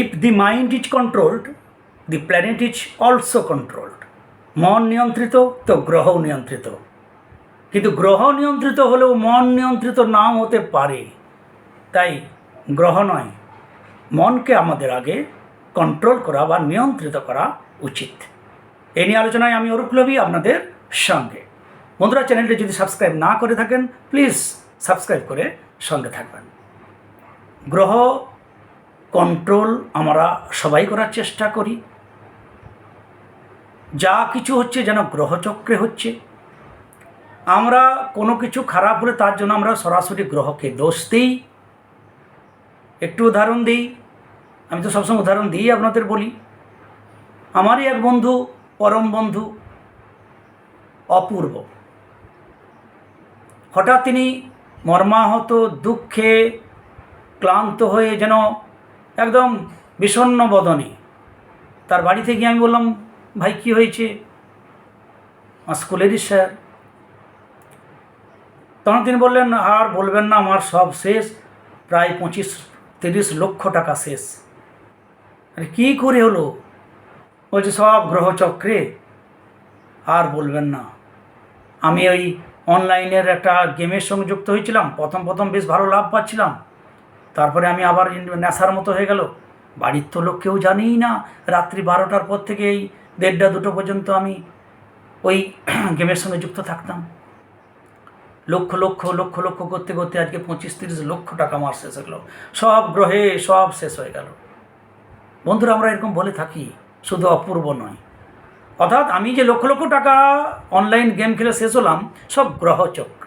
If the mind is controlled, the planet is also controlled. মন নিয়ন্ত্রিত তো গ্রহ নিয়ন্ত্রিত। কিন্তু গ্রহ নিয়ন্ত্রিত হলেও মন নিয়ন্ত্রিত নাও হতে পারে। তাই গ্রহ নয় মনকে আমাদের আগে কন্ট্রোল করা বা নিয়ন্ত্রিত করা উচিত। এই নিয়ে আলোচনায় আমি অরূপ আপনাদের সঙ্গে। বন্ধুরা চ্যানেলটি যদি সাবস্ক্রাইব না করে থাকেন প্লিজ সাবস্ক্রাইব করে সঙ্গে থাকবেন। গ্রহ কন্ট্রোল আমরা সবাই করার চেষ্টা করি। যা কিছু হচ্ছে যেন গ্রহচক্রে হচ্ছে। আমরা কোনো কিছু খারাপ হলে তার জন্য আমরা সরাসরি গ্রহকে দোষ দিই। একটু উদাহরণ দিই। আমি তো সবসময় উদাহরণ দিই আপনাদের বলি। আমারই এক বন্ধু, পরম বন্ধু, অপূর্ব। হঠাৎ তিনি মর্মাহত, দুঃখে ক্লান্ত হয়ে যেন একদম বিষণ্ণ বদনে। তার বাড়িতে গিয়ে আমি বললাম, ভাই, কী হয়েছে? আমার স্কুলেরই স্যার তখন তিনি বললেন, আর বলবেন না, আমার সব শেষ। প্রায় পঁচিশ, তিরিশ লক্ষ টাকা শেষ। আরে, কী করে হলো? বলছে, সব গ্রহচক্রে। আর বলবেন না। আমি ওই অনলাইনের একটা গেমের সঙ্গে যুক্ত হয়েছিলাম। প্রথম প্রথম বেশ ভালো লাভ পাচ্ছিলাম। তারপরে আমি আবার নেশার মতো হয়ে গেল। বাড়ির তো লোক কেউ জানেই না। রাত্রি বারোটার পর থেকে এই দেড়টা দুটো পর্যন্ত আমি ওই গেমের সঙ্গে যুক্ত থাকতাম। লক্ষ লক্ষ লক্ষ লক্ষ করতে করতে আজকে পঁচিশ, তিরিশ লক্ষ টাকা আমার শেষ গেলো। সব গ্রহে সব শেষ হয়ে গেল। বন্ধুরা, আমরা এরকম বলে থাকি, শুধু অপূর্ব নয়। অর্থাৎ আমি যে লক্ষ লক্ষ টাকা অনলাইন গেম খেলে শেষ হলাম, সব গ্রহচক্রে।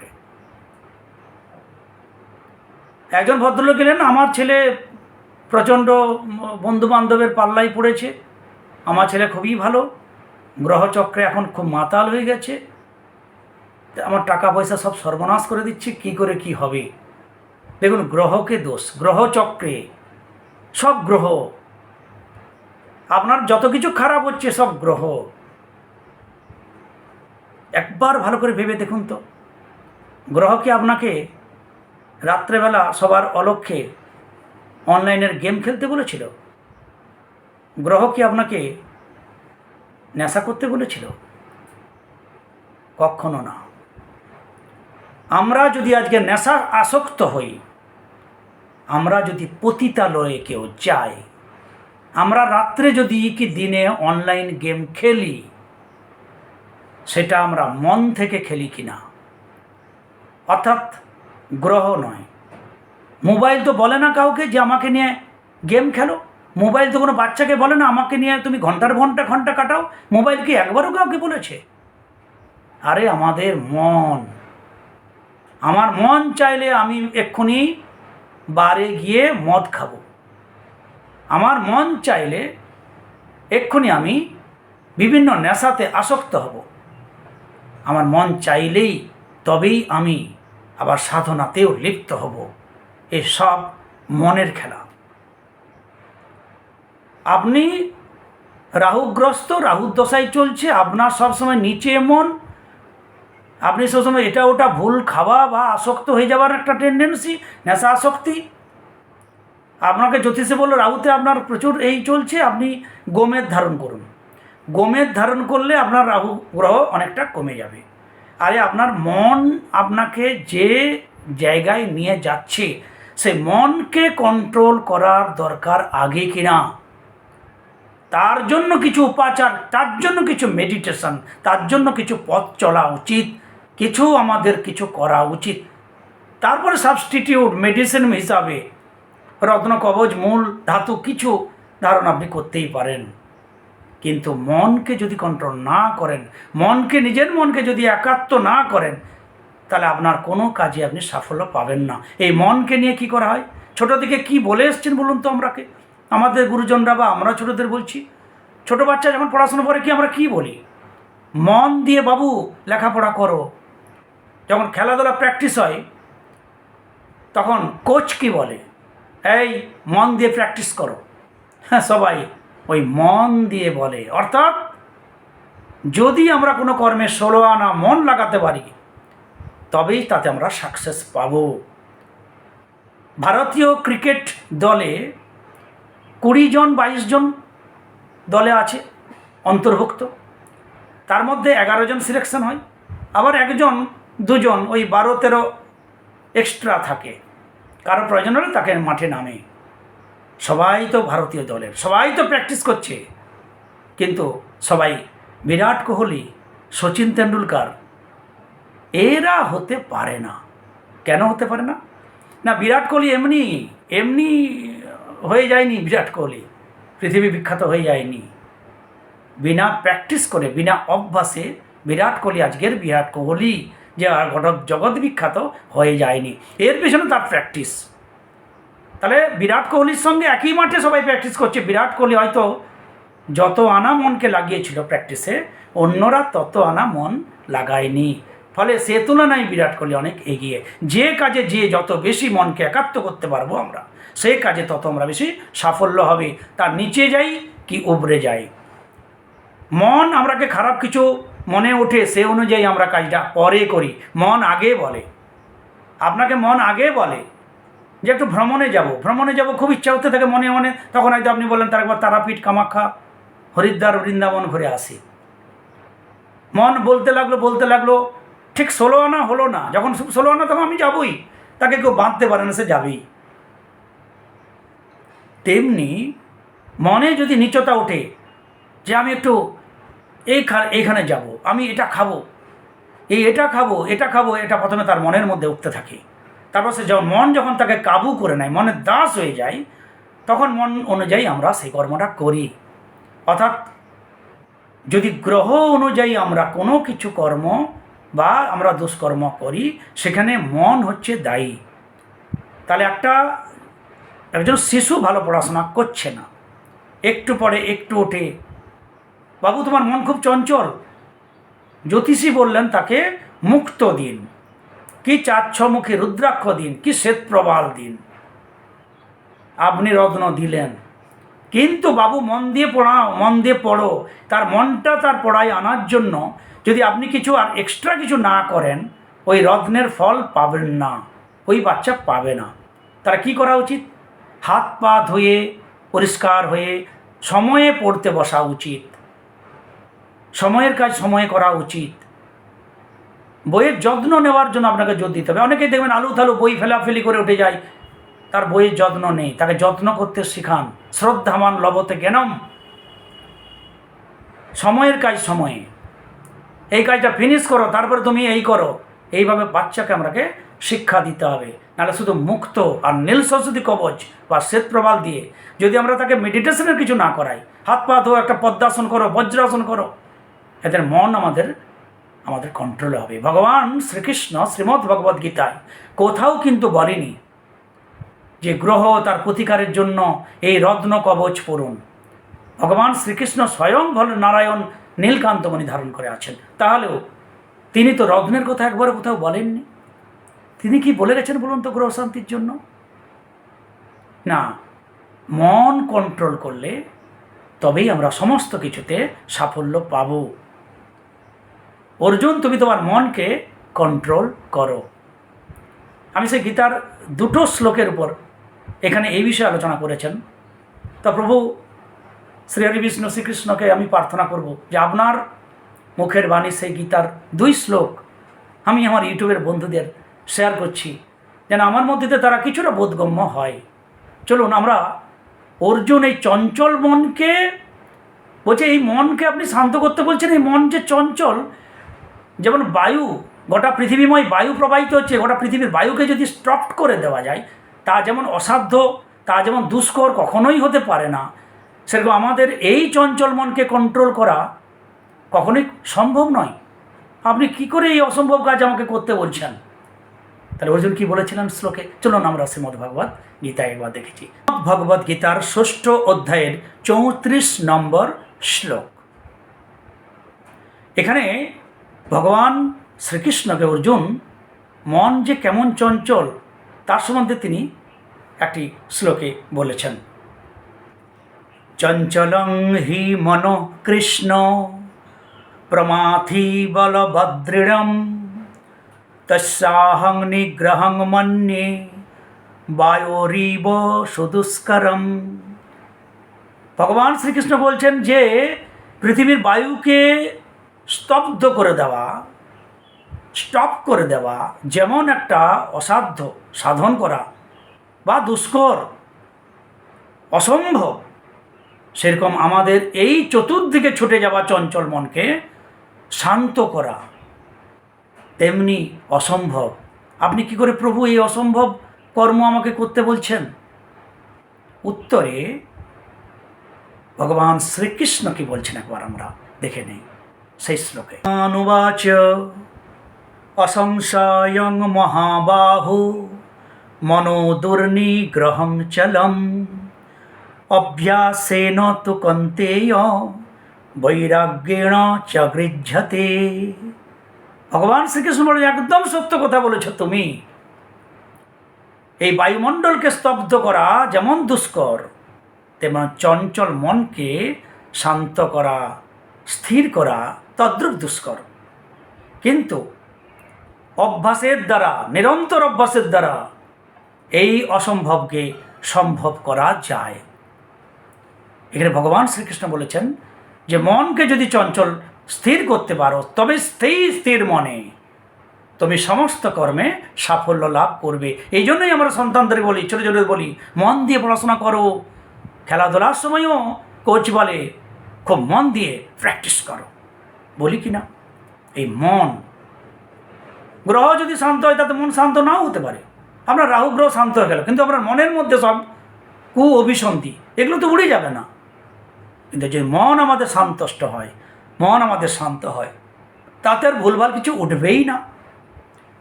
একজন ভদ্রলোক এলেন, আমার ছেলে প্রচণ্ড বন্ধু বান্ধবের পাল্লাই পড়েছে, আমার ছেলে খুবই ভালো, গ্রহচক্রে এখন খুব মাতাল হয়ে গেছে আমার টাকা পয়সা সব সর্বনাশ করে দিচ্ছে, কি করে কি হবে? দেখুন, গ্রহকে দোষ, গ্রহচক্রে, সব গ্রহ, আপনার যত কিছু খারাপ হচ্ছে সব গ্রহ। একবার ভালো করে ভেবে দেখুন তো, গ্রহ কি আপনাকে রাত্রেবেলা সবার অলক্ষ্যে অনলাইনের গেম খেলতে বলেছিল। গ্রহ কি আপনাকে নেশা করতে বলেছিল? কখনো না। আমরা যদি আজকে নেশা আসক্ত হই, আমরা যদি পতিতালয়ে কেউ যাই, আমরা রাত্রে যদি কি দিনে অনলাইন গেম খেলি, সেটা আমরা মন থেকে খেলি কিনা? অর্থাৎ গ্রহ নয়। মোবাইল তো বলে না কাউকে যে আমাকে নিয়ে গেম খেলো। মোবাইল তো কোনো বাচ্চাকে বলে না, আমাকে নিয়ে তুমি ঘণ্টার ঘণ্টা ঘণ্টা কাটাও। মোবাইল কি একবারও কাউকে বলেছে? আরে আমাদের মন। আমার মন চাইলে আমি এক্ষুনি বারে গিয়ে মদ খাব। আমার মন চাইলে এক্ষুনি আমি বিভিন্ন নেশাতে আসক্ত হব। আমার মন চাইলেই তবেই আমি আবার সাধনাতেও লিপ্ত হব। এ সব মনের খেলা। আপনি রাহুগ্রস্ত, রাহুর দশায় চলছে, আপনার সবসময় নিচে মন। আপনি সবসময় এটা ওটা ভুল খাওয়া বা আসক্ত হয়ে যাওয়ার একটা টেন্ডেন্সি নেশা আসক্তি। আপনাকে জ্যোতিষে বলল, রাহুতে আপনার প্রচুর এই চলছে, আপনি গোমের ধারণ করুন। গোমের ধারণ করলে আপনার রাহু গ্রহ অনেকটা কমে যাবে। আরে আপনার মন আপনাকে যে জায়গায় নিয়ে যাচ্ছে, সে মনকে কন্ট্রোল করার দরকার আগে কিনা? তার জন্য কিছু উপাচার, তার জন্য কিছু মেডিটেশন তার জন্য কিছু পথ চলা উচিত, কিছু আমাদের কিছু করা উচিত। তারপরে সাবস্টিটিউট মেডিসিন হিসাবে রত্ন কবচ মূল, ধাতু, কিছু ধারণ আপনি করতেই পারেন। কিন্তু মনকে যদি কন্ট্রোল না করেন, মনকে, নিজের মনকে যদি একাত্ম না করেন, তাহলে আপনার কোনো কাজে আপনি সাফল্য পাবেন না। এই মনকে নিয়ে কি করা হয়? ছোটো থেকে কি বলে এসছেন বলুন তো আমরাকে? আমাদের গুরুজনরা বা আমরা ছোটোদের বলছি, ছোটো বাচ্চা যখন পড়াশোনা করে কি আমরা কি বলি? মন দিয়ে, বাবু, লেখাপড়া করো। যখন খেলাধুলা প্র্যাকটিস হয়, তখন কোচ কি বলে? এই, মন দিয়ে প্র্যাকটিস করো। হ্যাঁ সবাই ওই মন দিয়ে বলে, অর্থাৎ যদি আমরা কোনো কর্মে ষোলো আনা মন লাগাতে পারি, তবেই তাতে আমরা সাকসেস পাব। ভারতীয় ক্রিকেট দলে কুড়ি জন, বাইশ জন দলে আছে অন্তর্ভুক্ত। তার মধ্যে এগারো জন সিলেকশন হয়, আবার একজন, দুজন, ওই বারো তেরো এক্সট্রা থাকে। কারও প্রয়োজন হলে তাকে মাঠে নামে। সবাই তো ভারতীয় দলের, সবাই তো প্র্যাকটিস করছে। কিন্তু সবাই বিরাট কোহলি, সচিন তেন্ডুলকার, এরা হতে পারে না। কেন হতে পারে না? না, বিরাট কোহলি এমনি এমনি হয়ে যায়নি বিরাট কোহলি। পৃথিবী বিখ্যাত হয়ে যায়নি। বিনা প্র্যাকটিস করে, বিনা অভ্যাসে বিরাট কোহলি, আজকের বিরাট কোহলি যে আর ঘটক জগৎ বিখ্যাত হয়ে যায়নি। এর পেছনে তার প্র্যাকটিস তাহলে বিরাট কোহলির সঙ্গে একই মাঠে সবাই প্র্যাকটিস করছে। বিরাট কোহলি হয়তো যত আনা মনকে লাগিয়েছিল প্র্যাকটিসে অন্যরা তত আনা মন লাগায়নি। ফলে সে তুলনায় বিরাট কোহলি অনেক এগিয়ে। যে কাজে যে যত বেশি মনকে একাত্ম করতে পারব আমরা সেই কাজে তত আমরা বেশি সাফল্য হবে। তার নিচে যাই কি উবরে যাই। মন আমরাকে খারাপ কিছু মনে ওঠে, সে অনুযায়ী আমরা কাজটা পরে করি। মন আগে বলে। আপনাকে মন আগে বলে। যে একটু ভ্রমণে যাব। ভ্রমণে যাব, খুব ইচ্ছা হতে থাকে মনে মনে। তখন হয়তো আপনি বললেন, তার একবার তারাপীঠ, কামাখ্যা, হরিদ্বার, বৃন্দাবন ঘুরে আসি। মন বলতে লাগল বলতে লাগল, ঠিক ষোলো আনা হলো না। যখন ষোলো আনা তখন আমি যাবই। তাকে কেউ বাঁধতে পারে না, সে যাবেই। তেমনি মনে যদি নিচতা ওঠে যে আমি একটু এই এইখানে যাব, আমি এটা খাব। এই এটা খাব এটা খাব, এটা প্রথমে তার মনের মধ্যে উঠতে থাকে। তারপর সে মন যখন তাকে কাবু করে নেয়, মনে দাস হয়ে যায়, তখন মন অনুযায়ী আমরা সেই কর্মটা করি। অর্থাৎ যদি গ্রহ অনুযায়ী আমরা কোনো কিছু কর্ম বা আমরা দুষ্কর্ম করি, সেখানে মন হচ্ছে দায়ী। তাহলে একটা একজন শিশু ভালো পড়াশোনা করছে না। একটু পরে একটু ওঠে। বাবু, তোমার মন খুব চঞ্চল। জ্যোতিষী বললেন তাকে মুক্ত দিন। চাচ্ছমুখী রুদ্রাক্ষ দিন, কি শ্বেত প্রবাল দিন? আপনি রত্ন দিলেন। কিন্তু বাবু মন দিয়ে পড়াও, মন দিয়ে পড়ো। তার মনটা তার পড়ায় আনার জন্য যদি আপনি কিছু আর এক্সট্রা কিছু না করেন, ওই রত্নের ফল পাবেন না, ওই বাচ্চা পাবে না। তারা কি করা উচিত? হাত পা ধুয়ে, পরিষ্কার হয়ে সময়ে পড়তে বসা উচিত। সময়ের কাজ সময়ে করা উচিত। বইয়ের যত্ন নেওয়ার জন্য আপনাকে জোর দিতে হবে। অনেকেই দেখবেন আলু থালু বই ফেলাফেলি করে উঠে যায়, তার বইয়ের যত্ন নেই, তাকে যত্ন করতে শেখান। শ্রদ্ধামান লবতে জ্ঞানম সময়ের কাজ সময়ে। এই কাজটা ফিনিশ করো, তারপরে তুমি এই করো। এইভাবে বাচ্চাকে আমরাকে শিক্ষা দিতে হবে। নাহলে শুধু মুক্ত আর নীল সরস্বতী কবচ বা শ্বেত প্রবাল দিয়ে যদি আমরা তাকে মেডিটেশনের কিছু না করাই, হাত পা ধো একটা পদ্মাসন করো, বজ্রাসন করো, এদের মন আমাদের আমাদের কন্ট্রোলে হবে। ভগবান শ্রীকৃষ্ণ শ্রীমদ্ ভগবদ্ গীতায় কোথাও কিন্তু বলেনি যে গ্রহ তার প্রতিকারের জন্য এই রত্ন কবচ পড়ুন। ভগবান শ্রীকৃষ্ণ স্বয়ং ভল নারায়ণ নীলকান্তমণি ধারণ করে আছেন। তাহলেও তিনি তো রত্নের কথা একবারও কোথাও বলেননি। তিনি কি বলে গেছেন বলুন তো গ্রহ শান্তির জন্য? না, মন কন্ট্রোল করলে তবেই আমরা সমস্ত কিছুতে সাফল্য পাব। অর্জুন, তুমি তোমার মনকে কন্ট্রোল করো। আমি সেই গীতার দুটো শ্লোকের উপর এখানে এই বিষয়ে আলোচনা করেছেন। তা প্রভু, শ্রী হরি বিষ্ণু শ্রীকৃষ্ণকে আমি প্রার্থনা করব যে আপনার মুখের বাণী সেই গীতার দুই শ্লোক আমি আমার ইউটিউবের বন্ধুদের শেয়ার করছি, যেন আমার মধ্যে তারা কিছুটা বোধগম্য হয়। চলুন, আমরা অর্জুন এই চঞ্চল মনকে, বলছে এই মনকে আপনি শান্ত করতে বলছেন, এই মন যে চঞ্চল যেমন বায়ু, গোটা পৃথিবীময় বায়ু প্রবাহিত হচ্ছে, গোটা পৃথিবীর বায়ুকে যদি স্টপ করে দেওয়া যায়, তা যেমন অসাধ্য, তা যেমন দুষ্কর কখনোই হতে পারে না। সেরকম আমাদের এই চঞ্চল মনকে কন্ট্রোল করা কখনোই সম্ভব নয়। আপনি কি করে এই অসম্ভব কাজ আমাকে করতে বলছেন? তাহলে অর্জুন কি বলেছিলেন শ্লোকে? চলুন আমরা শ্রীমদ ভগবত গীতা একবার দেখেছি। ভগবত গীতার ষষ্ঠ অধ্যায়ের চৌত্রিশ নম্বর শ্লোক। এখানে ভগবান শ্রীকৃষ্ণকে অর্জুন মন যে কেমন চঞ্চল, তার সম্বন্ধে তিনি একটি শ্লোকে বলেছেন। চঞ্চলং হি মন কৃষ্ণ, প্রমাথি বলভদ্দৃঢ়ম তস্যাহং নিগ্রহং মন্যে, বায়োরিব সুদুষ্করম। ভগবান শ্রীকৃষ্ণ বলছেন যে, পৃথিবীর বায়ুকে স্তব্ধ করে দেওয়া স্টপ করে দেওয়া, যেমন একটা অসাধ্য সাধন করা বা দুষ্কর, অসম্ভব, সেরকম আমাদের এই চতুর্দিকে ছুটে যাওয়া চঞ্চল মনকে শান্ত করা, তেমনি অসম্ভব। আপনি কি করে প্রভু এই অসম্ভব কর্ম আমাকে করতে বলছেন? উত্তরে ভগবান শ্রীকৃষ্ণ কি বলছেন একবার আমরা দেখে নেই। সেই শ্লোকে অনুবাচ অসংশয়ং মহাবাহু মনো দুর্নিগ্রহং চলম অভ্যাসেন তু কন্তেয় বৈরাগ্যেণ চ গৃহ্যতে ভগবান শ্রীকৃষ্ণ বলে একদম সত্য কথা বলেছ তুমি এই বায়ুমণ্ডলকে স্তব্ধ করা যেমন দুষ্কর, তেমন চঞ্চল মনকে শান্ত করা, স্থির করা তদ্রুপ দুষ্কর। কিন্তু অভ্যাসের দ্বারা, নিরন্তর অভ্যাসের দ্বারা এই অসম্ভবকে সম্ভব করা যায়। এখানে ভগবান শ্রীকৃষ্ণ বলেছেন যে, মনকে যদি চঞ্চল স্থির করতে পারো, তবে স্থির স্থির মনে তুমি সমস্ত কর্মে সাফল্য লাভ করবে। এই জন্যই আমরা সন্তানদের বলি, ছোটো ছোটো বলি, মন দিয়ে পড়াশোনা করো। খেলাধুলার সময়ও কোচ বলে, খুব মন দিয়ে প্র্যাকটিস করো। বলি কি না এই মন। গ্রহ যদি শান্ত হয়, তাতে মন শান্ত নাও হতে পারে। আপনার রাহু গ্রহ শান্ত হয়ে গেল, কিন্তু আপনার মনের মধ্যে সব কু অভিসন্ধি, এগুলো তো উড়ে যাবে না। কিন্তু যে মন আমাদের শান্তষ্ট হয়, মন আমাদের শান্ত হয়, তাতে আর ভুলভাল কিছু উঠবেই না।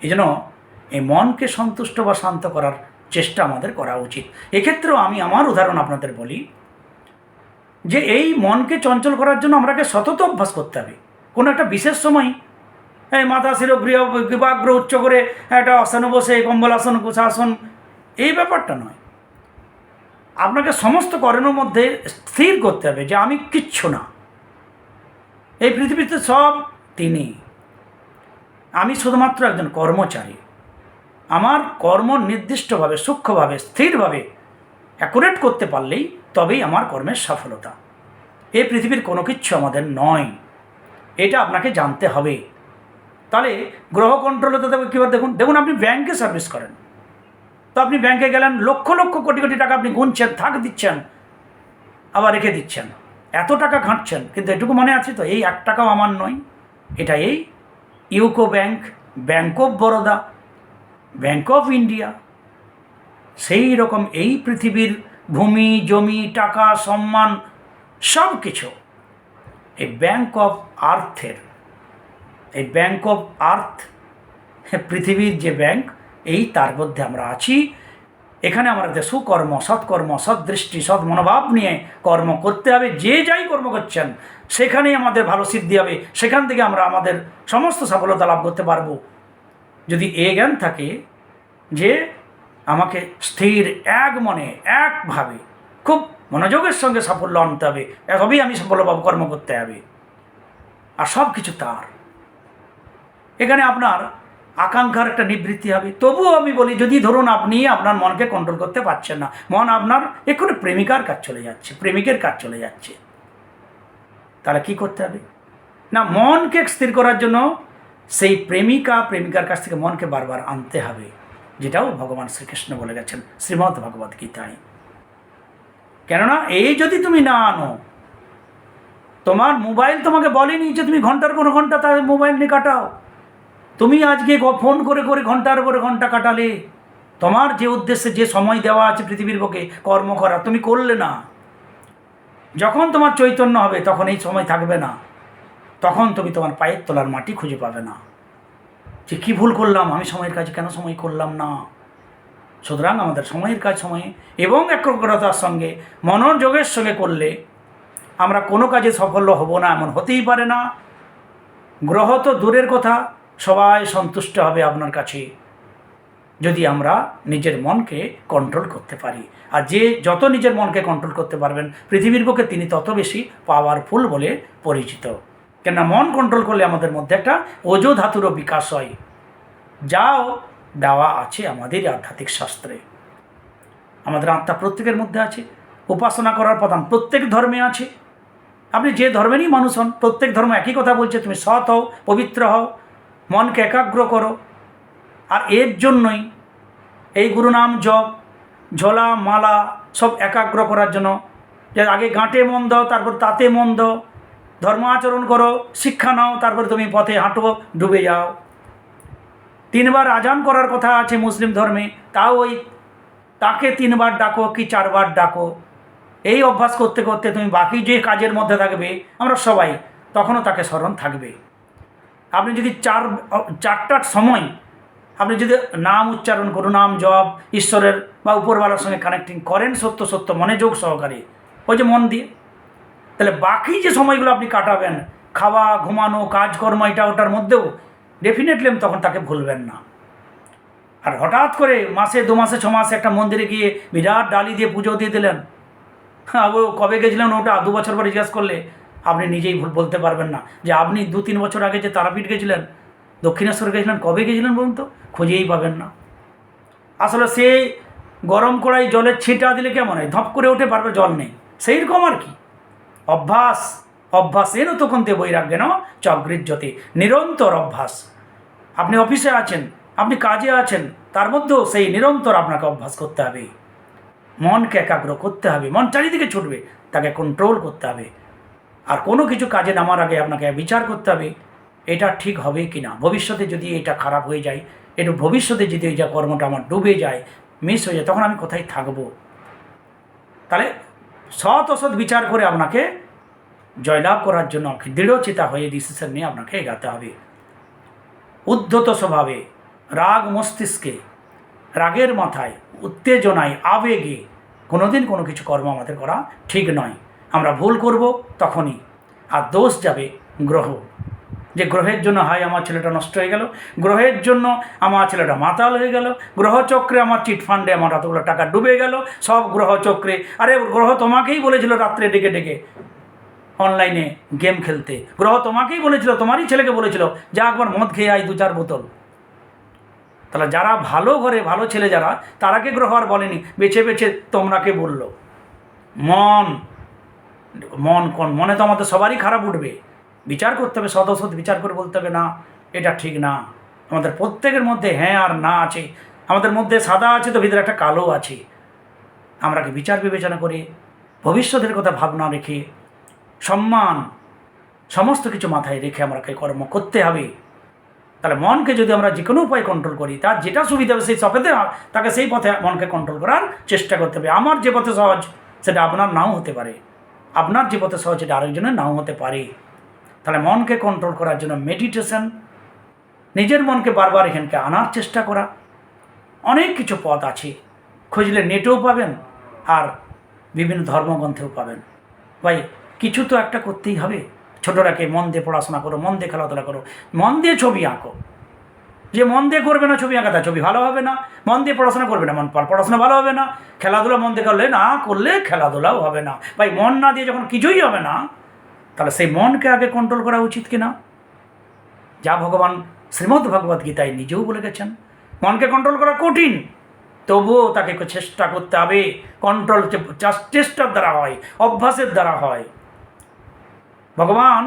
এই জন্য এই মনকে সন্তুষ্ট বা শান্ত করার চেষ্টা আমাদের করা উচিত। এক্ষেত্রেও আমি আমার উদাহরণ আপনাদের বলি যে, এই মনকে চঞ্চল করার জন্য আমাকে সতত অভ্যাস করতে হবে। কোনো একটা বিশেষ সময়, এই মাথা শির গৃহ গৃহাগ্র উচ্চ করে একটা আসনে বসে, কম্বল আসন, কুশাসন, এই ব্যাপারটা নয়। আপনাকে সমস্ত কর্মের মধ্যে স্থির করতে হবে যে আমি কিচ্ছু না। এই পৃথিবীতে সব তিনি। আমি শুধুমাত্র একজন কর্মচারী। আমার কর্ম নির্দিষ্টভাবে, সূক্ষ্মভাবে, স্থিরভাবে অ্যাকুরেট করতে পারলেই তবেই আমার কর্মের সফলতা। এই পৃথিবীর কোনো কিচ্ছু আমাদের নয়। এটা আপনাকে জানতে হবে। তাহলে গ্রহ কন্ট্রোলে তো কীভাবে দেখুন দেখুন আপনি ব্যাংকে সার্ভিস করেন। তো আপনি ব্যাংকে গেলেন, লক্ষ লক্ষ কোটি কোটি টাকা আপনি গুনছেন, থাক দিচ্ছেন, আবার রেখে দিচ্ছেন। এত টাকা ঘাঁটছেন, কিন্তু এটুকু মনে আছে তো, এই এক টাকাও আমার নয়। এটা এই UCO bank bank of Baroda, bank of India. সেই রকম এই পৃথিবীর ভূমি, জমি, টাকা, সম্মান সব কিছু এই ব্যাংক অফ আর্থের এই ব্যাংক অফ আর্থ পৃথিবীর যে ব্যাংক এই তার মধ্যে আমরা আছি। এখানে আমাদের সুকর্ম, সৎকর্ম, সৎদৃষ্টি সৎ মনোভাব নিয়ে কর্ম করতে হবে। যে যাই কর্ম করছেন, সেখানেই আমাদের ভালো সিদ্ধি হবে। সেখান থেকে আমরা আমাদের সমস্ত সফলতা লাভ করতে পারব। যদি এ জ্ঞান থাকে যে আমাকে স্থির এক মনে, একভাবে, খুব মনোযোগের সঙ্গে সাফল্য আনতে হবে। তবেই আমি সফলভাবে কর্ম করতে হবে। আর সব কিছু তার। এখানে আপনার আকাঙ্ক্ষার একটা নিবৃত্তি হবে। তবুও আমি বলি, যদি ধরুন আপনি আপনার মনকে কন্ট্রোল করতে পারছেন না, মন আপনার এক্ষুনি প্রেমিকার কাজ চলে যাচ্ছে, প্রেমিকের কাজ চলে যাচ্ছে। তাহলে কি করতে হবে? না, মনকে স্থির করার জন্য সেই প্রেমিকা, প্রেমিকার কাছ থেকে মনকে বারবার আনতে হবে। যেটাও ভগবান শ্রীকৃষ্ণ বলে গেছেন, শ্রীমদ্ ভগবত গীতায়। কেননা এই যদি তুমি না আনো, তোমার মোবাইল তোমাকে বলেনি যে তুমি ঘণ্টার পর ঘণ্টা তার মোবাইল নিয়ে কাটাও। তুমি আজকে ফোন করে করে ঘণ্টার পরে ঘণ্টা কাটালে, তোমার যে উদ্দেশ্যে যে সময় দেওয়া আছে পৃথিবীর বুকে, কর্ম করা, তুমি করলে না। যখন তোমার চৈতন্য হবে, তখন এই সময় থাকবে না। তখন তুমি তোমার পায়ের তলার মাটি খুঁজে পাবে না। যে কী ভুল করলাম, আমি সময়ের কাজ কেন সময় করলাম না? সুতরাং আমাদের সময়ের কাজ সময়ে এবং একগ্রতার সঙ্গে মনোযোগের সঙ্গে করলে আমরা কোনো কাজে সফল হব না, এমন হতেই পারে না। গ্রহ তো দূরের কথা, সবাই সন্তুষ্ট হবে আপনার কাছে, যদি আমরা নিজের মনকে কন্ট্রোল করতে পারি। আর যে যত নিজের মনকে কন্ট্রোল করতে পারবেন, পৃথিবীর বুকে তিনি তত বেশি পাওয়ারফুল বলে পরিচিত। কেননা মন কন্ট্রোল করলে আমাদের মধ্যে একটা ওজো ধাতুরও বিকাশ হয়। যাও দেওয়া আছে আমাদের আধ্যাত্মিক শাস্ত্রে। আমাদের আত্মা প্রত্যেকের মধ্যে আছে, উপাসনা করার প্রধান প্রত্যেক ধর্মে আছে। আপনি যে ধর্মেরই মানুষ হন, প্রত্যেক ধর্ম একই কথা বলছে, তুমি সৎ হও, পবিত্র হও, মনকে একাগ্র করো। আর এর জন্যই এই গুরুনাম জপ, ঝোলা, মালা সব একাগ্র করার জন্য, যে আগে গাঁটে মন দাও, তারপর তাতে মন দাও, ধর্ম আচরণ করো, শিক্ষা নাও, তারপর তুমি পথে হাঁটো, ডুবে যাও। তিনবার আজান করার কথা আছে মুসলিম ধর্মে, তাও ওই তাকে তিনবার ডাকো কি চারবার ডাকো? এই অভ্যাস করতে করতে তুমি বাকি যে কাজের মধ্যে থাকবে, আমরা সবাই তখনও তাকে স্মরণ থাকবে। আপনি যদি চার, চারটার সময় আপনি যদি নাম উচ্চারণ করুন, নাম জপ, ঈশ্বরের বা উপরওয়ালার সঙ্গে কানেক্টিং করেন সত্য সত্য মনোযোগ সহকারে, ওই যে মন দিয়ে, তাহলে বাকি যে সময়গুলো আপনি কাটাবেন, খাওয়া, ঘুমানো, কাজকর্ম, এটা ওটার মধ্যেও ডেফিনেটলি আমি তখন তাকে ভুলবেন না। আর হঠাৎ করে মাসে, দু মাসে, ছ মাসে একটা মন্দিরে গিয়ে বিরাট ডালি দিয়ে পুজো দিয়ে দিলেন। হ্যাঁ ও কবে গেছিলেন ওটা? দু বছর পরে জিজ্ঞাসা করলে, আপনি নিজেই ভুল বলতে পারবেন না। যে আপনি দু, তিন বছর আগে যে তারাপীঠ গেছিলেন, দক্ষিণেশ্বর গেছিলেন, কবে গেছিলেন বলুন তো? খুঁজেই পাবেন না। আসলে সে গরম কড়াই জলের ছিটা দিলে কেমন হয়? ধপ করে উঠে পারবে জল নেই। সেই রকম আর কি। অভ্যাস। অভ্যাসেরও তখন তে বৈরাগ্যেন চগৃজ্যতে নিরন্তর অভ্যাস। আপনি অফিসে আছেন, আপনি কাজে আছেন, তার মধ্যেও সেই নিরন্তর আপনাকে অভ্যাস করতে হবে। মনকে একাগ্র করতে হবে, মন চারিদিকে ছুটবে, তাকে কন্ট্রোল করতে হবে। আর কোনো কিছু কাজে নামার আগে আপনাকে বিচার করতে হবে, এটা ঠিক হবে কি না? ভবিষ্যতে যদি এটা খারাপ হয়ে যায়, একটু ভবিষ্যতে যদি এই যা কর্মটা আমার ডুবে যায় মিস হয়ে যায়, তখন আমি কোথায় থাকব? তাহলে সৎ অসৎ বিচার করে আপনাকে জয়লাভ করার জন্য আপনাকে দৃঢ়চিতা হয়ে ডিসিশন নিয়ে আপনাকে এগাতে হবে। উদ্ধত স্বভাবে, রাগ মস্তিষ্কে, রাগের মাথায়, উত্তেজনায়, আবেগে কোনোদিন কোনো কিছু কর্ম আমাদের করা ঠিক নয়। আমরা ভুল করব তখনই, আর দোষ যাবে গ্রহ। যে গ্রহের জন্য হাই আমার ছেলেটা নষ্ট হয়ে গেল। গ্রহের জন্য, আমার ছেলেটা মাতাল হয়ে গেল। গ্রহচক্রে আমার চিট ফান্ডে আমার এতগুলো টাকা ডুবে গেল। সব গ্রহচক্রে, আরে গ্রহ তোমাকেই বলেছিল রাত্রে ডেকে ডেকে। অনলাইনে গেম খেলতে। গ্রহ তোমাকেই বলেছিল, তোমারই ছেলেকে বলেছিল, যা একবার মদ খেয়ে আয় দু চার বোতল। তাহলে যারা ভালো ঘরে, ভালো ছেলে যারা তারাকে গ্রহ আর বলেনি? বেছে বেছে তোমরাকে বলল? মন। মন কোন? মনে তো আমাদের সবারই খারাপ উঠবে। বিচার করতে হবে, সদ বিচার করে বলতে হবে, না, এটা ঠিক না। আমাদের প্রত্যেকের মধ্যে হ্যাঁ আর না আছে। আমাদের মধ্যে সাদা আছে তো ভিতরে একটা কালো আছে। আমরাকে বিচার বিবেচনা করে ভবিষ্যতের কথা ভাবনা রেখে সম্মান, সমস্ত কিছু মাথায় রেখে আমাকে কর্ম করতে হবে। তাহলে মনকে যদি আমরা যে কোনো উপায় কন্ট্রোল করি, তার যেটা সুবিধা হবে সেই সপেতে তাকে সেই পথে মনকে কন্ট্রোল করার চেষ্টা করতে হবে। আমার যে পথে সহজ, সেটা আপনার নাও হতে পারে। আপনার যে পথে সহজ, সেটা আরেকজনের নাও হতে পারে। তাহলে মনকে কন্ট্রোল করার জন্য মেডিটেশন নিজের মনকে বারবার এখানকে আনার চেষ্টা করা। অনেক কিছু পথ আছে। খুঁজলে নেটেও পাবেন আর বিভিন্ন ধর্মগ্রন্থেও পাবেন। ভাই কিছু তো একটা করতেই হবে। ছোটরাকে মন দিয়ে পড়াশোনা করো, মন দিয়ে খেলাধুলা করো, মন দিয়ে ছবি আঁকো। যে মন দিয়ে করবে না ছবি আঁকা, তার ছবি ভালো হবে না। মন দিয়ে পড়াশোনা করবে না, মন পড়াশোনা ভালো হবে না। খেলাধুলা মন দিয়ে করলে না, করলে খেলাধুলাও হবে না। ভাই, মন না দিয়ে যখন কিছুই হবে না, তাহলে সেই মনকে আগে কন্ট্রোল করা উচিত কিনা? যা ভগবান শ্রীমদ্ ভগবত গীতায় নিজেও বলে গেছেন, মনকে কন্ট্রোল করা কঠিন। তবুও তাকে চেষ্টা করতে হবে। কন্ট্রোল চেষ্টার দ্বারা হয়, অভ্যাসের দ্বারা হয়। ভগবান,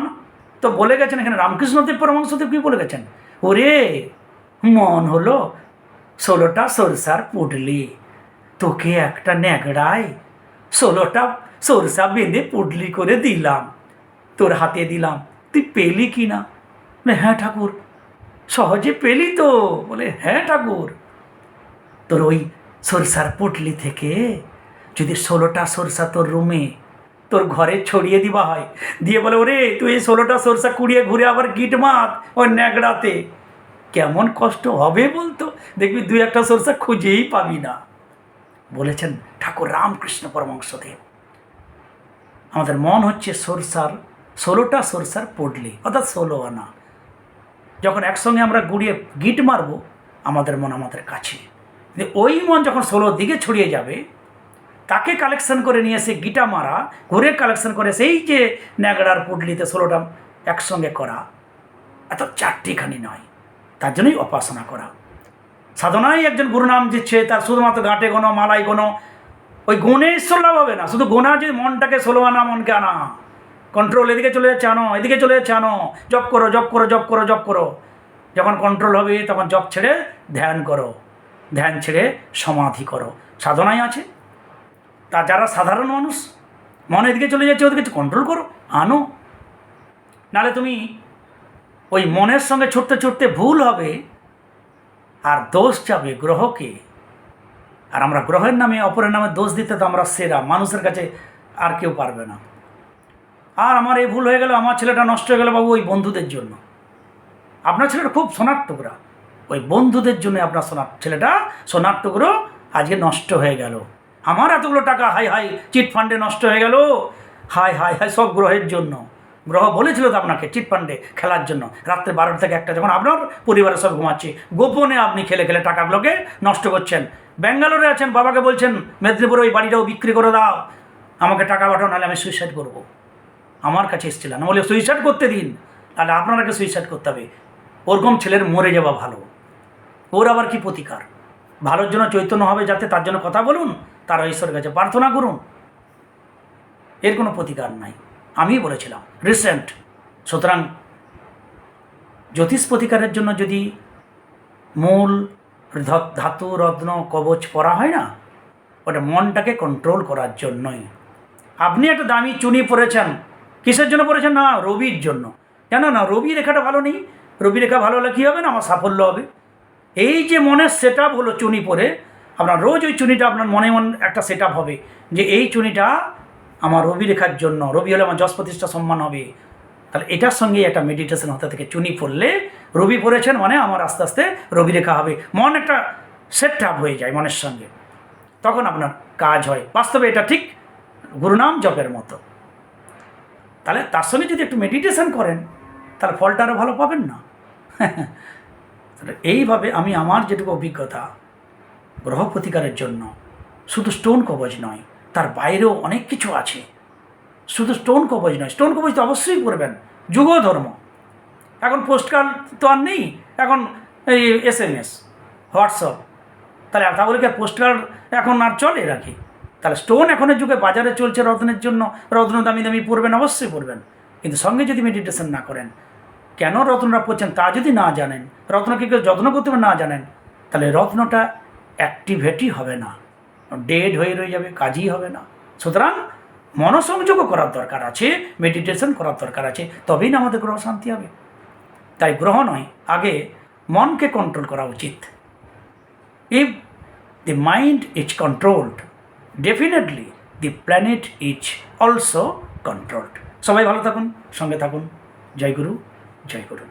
তো বলে গেছেন এখানে রামকৃষ্ণদেব পরমাংশদেব কি বলে গেছেন? ওরে, মন হলো ষোলোটা সরষার পুডলি তোকে একটা ন্যাকড়ায় ষোলোটা সরষা বেঁধে পুডলি করে দিলাম, তোর হাতে দিলাম, তুই পেলি কি না? হ্যাঁ ঠাকুর, সহজে পেলি তো। বলে হ্যাঁ ঠাকুর, তোর ওই সরষার পুটলি থেকে যদি ষোলোটা সরষা তোর রুমে তোর ঘরে ছড়িয়ে দিবা হয়। দিয়ে বলে, ওরে, তুই এই ষোলোটা সরষা কুড়িয়ে ঘুরে আবার গিট মাত ওই ন্যাকড়াতে। কেমন কষ্ট হবে বলতো? দেখবি দুই একটা সরষা খুঁজেই পাবি না। বলেছেন ঠাকুর রামকৃষ্ণ পরমংশদেব আমাদের মন হচ্ছে সরষার, ষোলোটা সরষার পড়লি, অর্থাৎ ষোলো আনা। যখন একসঙ্গে আমরা গুড়িয়ে গিট মারবো, আমাদের মন আমাদের কাছে। ওই মন যখন ষোলোর দিকে ছড়িয়ে যাবে তাকে কালেকশন করে নিয়ে এসে গিটা মারা, ঘুরে কালেকশন করে সেই যে ন্যাগড়ার পুডলিতে ষোলোটা একসঙ্গে করা, এত চারটিখানি নয়। তার জন্যই উপাসনা করা। সাধনায় একজন গুরুনাম দিচ্ছে, তার শুধুমাত্র গাঁটে গোনো মালাই গোনো। ওই গুণে ঈশ্বর লাভ হবে না, শুধু গোনা যে মনটাকে ষোলো আনা, মনকে আনা। কন্ট্রোল এদিকে চলে যাচ্ছে, আনো, এদিকে চলে যাচ্ছে, আনো। জব করো জব করো জব করো জব করো। যখন কন্ট্রোল হবে, তখন জব ছেড়ে ধ্যান করো। ধ্যান ছেড়ে সমাধি করো। সাধনায় আছে? তা যারা সাধারণ মানুষ মন এদিকে চলে যাচ্ছে ওদিকে কন্ট্রোল করো, আনো। নালে তুমি ওই মনের সঙ্গে ছুটতে ছুটতে ভুল হবে, আর দোষ যাবে গ্রহকে। আর আমরা গ্রহের নামে, অপরের নামে দোষ দিতে তো আমরা সেরা, মানুষের কাছে আর কেউ পারবে না। আর আমার এই ভুল হয়ে গেল, আমার ছেলেটা নষ্ট হয়ে গেল বাবু, ওই বন্ধুদের জন্য। আপনার ছেলেটা খুব সোনার টুকরা ওই বন্ধুদের জন্য আপনার সোনার ছেলেটা সোনার টুকরো আজকে নষ্ট হয়ে গেল। আমার এতগুলো টাকা, হাই হাই, চিট ফান্ডে নষ্ট হয়ে গেল। হাই হাই হাই, সব গ্রহের জন্য। গ্রহ বলেছিল তো আপনাকে চিট ফান্ডে খেলার জন্য। রাত্রে বারোটা থেকে একটা যখন আপনার পরিবারের সব ঘুমাচ্ছে, গোপনে আপনি খেলে খেলে টাকাগুলোকে নষ্ট করছেন। ব্যাঙ্গালোরে আছেন, বাবাকে বলছেন, মেদিনীপুরে ওই বাড়িটাও বিক্রি করে দাও। আমাকে টাকা পাঠাও, নাহলে আমি সুইসাইড করব। আমার কাছে এসেছিলেন বলে সুইসাইড করতে দিন, তাহলে আপনারাকে সুইসাইড করতে হবে। ওরকম ছেলের মরে যাওয়া ভালো। ওর আবার কি প্রতিকার? ভালোর জন্য চৈতন্য হবে যাতে তার জন্য কথা বলুন। তারা ঈশ্বরের কাছে প্রার্থনা করুন। এর কোনো প্রতিকার নাই। আমি বলেছিলাম রিসেন্ট সুতরাং জ্যোতিষ প্রতিকারের জন্য যদি মূল ধাতু, রত্ন, কবচ পরা হয় না, ওটা মনটাকে কন্ট্রোল করার জন্যই। আপনি একটা দামি চুনি পরেছেন, কিসের জন্য পরেছেন? না, রবির জন্য। কেন না, রবি রেখাটা ভালো নেই। রবি রেখা ভালো হলে কী হবে না? আমার সাফল্য হবে। এই যে মনের সেট হলো চুনি পরে আপনার রোজ ওই চুনিটা আপনার মনে মন একটা সেট হবে যে এই চুনিটা আমার রবি রেখার জন্য, রবি হলে আমার যশ প্রতিষ্ঠা সম্মান হবে। তাহলে এটার সঙ্গে একটা মেডিটেশন হতে থেকে চুনি পড়লে রবি পড়েছেন মানে আমার আস্তে আস্তে রবি রেখা হবে। মন একটা সেট আপ হয়ে যায় মনের সঙ্গে। তখন আপনার কাজ হয়। বাস্তবে এটা ঠিক গুরুনাম জপের মতো। তাহলে তার সঙ্গে যদি একটু মেডিটেশন করেন, তাহলে ফলটা আরও ভালো পাবেন না? এইভাবে আমি আমার যেটুকু অভিজ্ঞতা গ্রহ প্রতিকারের জন্য। শুধু স্টোন কবচ নয়, তার বাইরেও অনেক কিছু আছে। শুধু স্টোন কবচ নয় স্টোন কবচ তো অবশ্যই করবেন। যুগ ধর্ম। এখন পোস্টকার্ড তো আর নেই, এখন এই এস এম এস হোয়াটসঅ্যাপ তাহলে তাহলে কি পোস্টকার্ড এখন আর চলে রাখি তাহলে স্টোন এখনের যুগে বাজারে চলছে রত্নের জন্য, রত্ন দামি দামি পড়বেন অবশ্যই পড়বেন কিন্তু সঙ্গে যদি মেডিটেশন না করেন, কেন রত্নটা পড়ছেন তা যদি না জানেন, রত্নকে কেউ যত্ন করতে না জানেন, তাহলে রত্নটা অ্যাক্টিভেটই হবে না। ডেড হয়ে রয়ে যাবে, কাজই হবে না। সুতরাং মনসংযোগও করার দরকার আছে মেডিটেশন করার দরকার আছে, তবেই না আমাদের গ্রহ শান্তি হবে। তাই গ্রহ নয়, আগে মনকে কন্ট্রোল করা উচিত। If the mind is controlled definitely the planet is also controlled সবাই ভালো থাকুন, সঙ্গে থাকুন। জয় গুরু জয় গুরু।